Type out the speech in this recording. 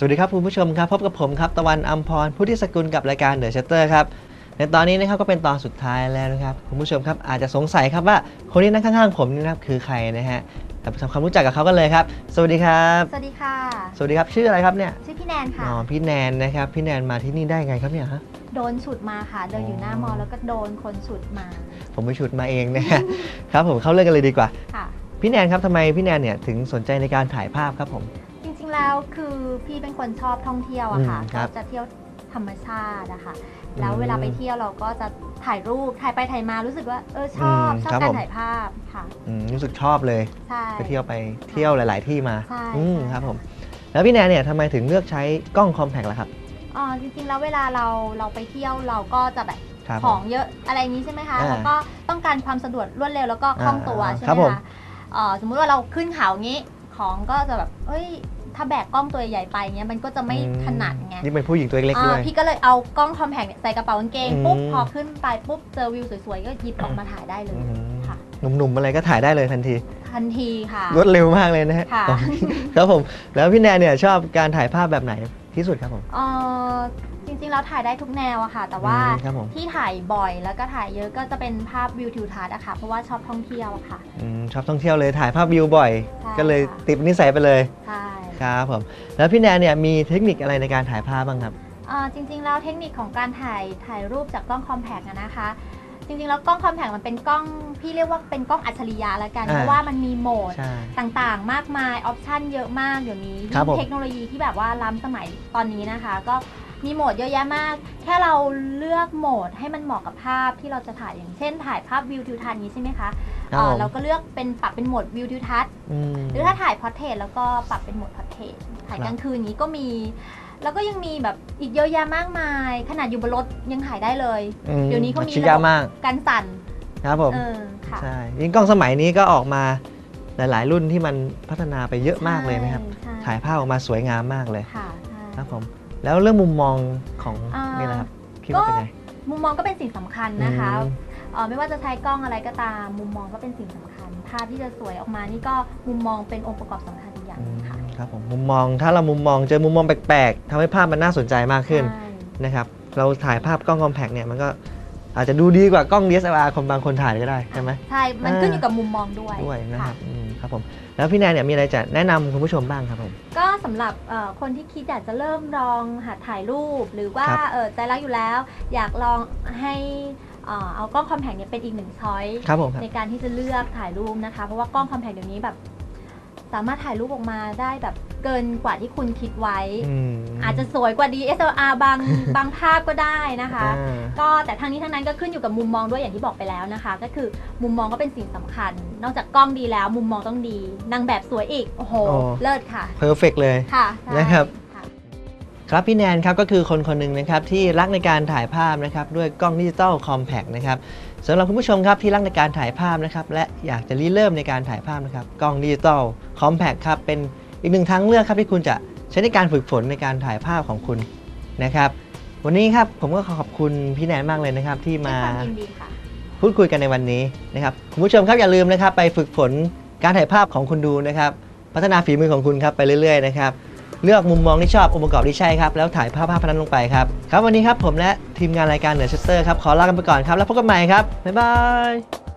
สวัสดีครับคุณผู้ชมครับพบกับผมครับตะวันอัมพรพุทธิสกุลกับรายการเดอะชัตเตอร์ครับในตอนนี้นะครับก็เป็นตอนสุดท้ายแล้วนะครับคุณผู้ชมครับอาจจะสงสัยครับว่าคนที่นั่งข้างๆผมนี่นะครับคือใครนะฮะแต่ไปทำความรู้จักกับเขากันเลยครับ สวัสดีครับ สวัสดีค่ะ สวัสดีครับชื่ออะไรครับเนี่ยชื่อพี่แนนค่ะอ๋อพี่แนนนะครับพี่แนนมาที่นี่ได้ไงครับเนี่ยฮะโดนฉุดมาค่ะเดินอยู่หน้ามอแล้วก็โดนคนฉุดมา ผมไปชุดมาเองนะฮะครับผมเข้าเรื่องกันเลยดีกว่าค่ะพี่แนนครับทำไมพี่แนนเนี่ยถึงสนใจในการถ่ายภาพครับผมจ ริงๆแล้วคือพี่เป็นคนชอบท่องเที่ยวอะค่ะอืมครัก็บจะเที่ยวธรรมชาติอะค่ะอืมแล้วเวลาไปเที่ยวเราก็จะถ่ายรูปถ่ายไปถ่ายมารู้สึกว่าเออชอบอืมชอบครับการผมถ่ายภาพค่ะอืมรู้สึกชอบเลย ใช่ ไปเที่ยวไปเที่ยวหลาย ๆ ที่มาใช่อืมใช่ ครับผม แล้วพี่แนนเนี่ยทำไมถึงเลือกใช้กล้องคอมแพคล่ะครับอ๋อจริงๆแล้วเวลาเราเราไปเที่ยวเราก็จะแบบครับขผองม เยอะอะไรอย่างนี้ใช่ไหมคะอ่าแล้วก็ต้องการความสะดวกรวดเร็วแล้วก็คล่องตัวอ่าใช่ครับไหมผม คะเอ่อสมมุติว่าเราขึ้นเขางี้ของก็จะแบบเอ้ย ถ้าแบกกล้องตัวใหญ่ไปเงี้ยมันก็จะไม่อืถนัดไงนี่เป็นผู้หญิงตัวเล็กๆด้วยอ่าพี่ก็เลยเอากล้องคอมแพคเนี่ยใส่กระเป๋ากางเกงอืมปุ๊บพอขึ้นไปปุ๊บเจอวิวสวยๆก็หยิบออกมาถ่ายได้เลยอืมค่ะหนุ่มๆอะไรก็ถ่ายได้เลยทันที ทันทีค่ะรวดเร็วมากเลยนะฮะค่ะอ๋อครับผมแล้วพี่แนนเนี่ยชอบการถ่ายภาพแบบไหนที่สุดครับผมเอ่อจริงๆแล้วถ่ายได้ทุกแนวอะค่ะ แต่ว่าอืมครับผมที่ถ่ายบ่อยแล้วก็ถ่ายเยอะก็จะเป็นภาพวิวทิวทัศน์อะค่ะเพราะว่าชอบท่องเที่ยวอะค่ะอืมชอบท่องเที่ยวเลยถ่ายภาพวิวบ่อยใช่ก็เลยค่ะติดนิสัยไปเลยใช่ ครับผมแล้วพี่แนนเนี่ยมีเทคนิคอะไรในการถ่ายภาพบ้างครับ เอ่อจริงๆ แล้วเทคนิคของการถ่ายถ่ายรูปจากกล้องคอมแพกนะคะ จริงๆ แล้วกล้องคอมแพกมันเป็นกล้องพี่เรียกว่าเป็นกล้องอัจฉริยะละกัน อ่า เพราะว่ามันมีโหมดใช่ ต่างๆ มากมาย ออปชันเยอะมากเดี๋ยวนี้ครับผมเทคโนโลยีที่แบบว่าล้ำสมัยตอนนี้นะคะ ก็มีโหมดเยอะแยะมาก แค่เราเลือกโหมดให้มันเหมาะกับภาพที่เราจะถ่ายอย่างเช่น ถ่ายภาพวิวทิวทัศน์นี้ใช่ไหมคะครับเอ่อผมเราก็เลือกเป็นปรับเป็นโหมดวิวทิวทัศน์อืมหรือถ้าถ่ายพอร์เทรตแล้วก็ปรับเป็นโหมดพอร์ เทรตถ่ายครับกลางคืนอย่างนี้ก็มี แล้วก็ยังมีแบบอีกเยอะแยะมากมาย ขนาดอยู่บนรถยังถ่ายได้เลยอืมเดี๋ยวนี้เขามีอัจฉริยะมากกันสั่นครับผมเออค่ะใช่ยิ่งกล้องสมัยนี้ก็ออกมาหลาย ๆ รุ่นที่มันพัฒนาไปเยอะมากเลยนะครับใช่ถ่ายภาพออกมาสวยงามมากเลยค่ะใช่ครับผมแล้วเรื่องมุมมองของอ่านี่นี่แหละครับคิดว่าเป็นไงมุมมองก็เป็นสิ่งสำคัญนะคะอืมเอ่อไม่ว่าจะใช้กล้องอะไรก็ตาม มุมมองก็เป็นสิ่งสำคัญ ภาพที่จะสวยออกมานี่ก็มุมมองเป็นองค์ประกอบสำคัญอีกอย่างหนึ่งค่ะ ครับผมมุมมองถ้าเรามุมมองเจอมุมมองแปลกๆทำให้ภาพมันน่าสนใจมากขึ้นใช่นะครับเราถ่ายภาพกล้องคอมแพกเนี่ยมันก็อาจจะดูดีกว่ากล้อง DSLR คนบางคนถ่ายก็ได้ใช่ไหมใช่ มันอ่าขึ้นอยู่กับมุมมองด้วยด้วยนะคค่ะรับอืมครับผมแล้วพี่แนนเนี่ยมีอะไรจะแนะนำคุณผู้ชมบ้างครับผมก็สำหรับเอ่อคนที่คิดอยากจะเริ่มลองหัดถ่ายรูป หรือว่าครับเอ่อใจรักอยู่แล้ว อยากลองให้เอ่อเอากล้องคอมแพคเนี่ยเป็นอีกหนึ่งช้อยครับผมครับในการที่จะเลือกถ่ายรูปนะคะเพราะว่ากล้องคอมแพคเดี๋ยวนี้แบบ สามารถถ่ายรูปออกมาได้แบบเกินกว่าที่คุณคิดไว้อืมอาจจะสวยกว่า DSLR บางบางภาพก็ได้นะคะอ่าก็แต่ทั้งนี้ทั้งนั้นก็ขึ้นอยู่กับมุมมองด้วยอย่างที่บอกไปแล้วนะคะ ก็คือมุมมองก็เป็นสิ่งสำคัญ นอกจากกล้องดีแล้ว มุมมองต้องดีนางแบบสวยอีก โอ้โหโอ้เลิศค่ะเพอร์เฟกเลยค่ะใช่นะครับ ค่ะครับพี่แนนครับก็คือคนคนหนึ่งนะครับที่รักในการถ่ายภาพนะครับด้วยกล้องดิจิตอลคอมแพกนะครับสำหรับคุณผู้ชมครับที่รักในการถ่ายภาพนะครับและอยากจะริเริ่มในการถ่ายภาพนะครับกล้องดิจิตอลคอมแพกครับเป็นอีกหนึ่งทางเลือกครับที่คุณจะใช้ในการฝึกฝนในการถ่ายภาพของคุณนะครับวันนี้ครับผมก็ขอขอบคุณพี่แนนมากเลยนะครับที่ด้วยมาความยินดีค่ะพูดคุยกันในวันนี้นะครับคุณผู้ชมครับอย่าลืมนะครับไปฝึกฝนการถ่ายภาพของคุณดูนะครับ พัฒนาฝีมือของคุณครับไปเรื่อยๆนะครับ เลือกมุมมองที่ชอบองค์ประกอบที่ใช่ครับ แล้วถ่ายภาพภาพนั้นลงไปครับ ครับวันนี้ครับผมและทีมงานรายการเหนือเชสเตอร์ครับ ขอลากันไปก่อนครับ แล้วพบกันใหม่ครับ บ๊ายบาย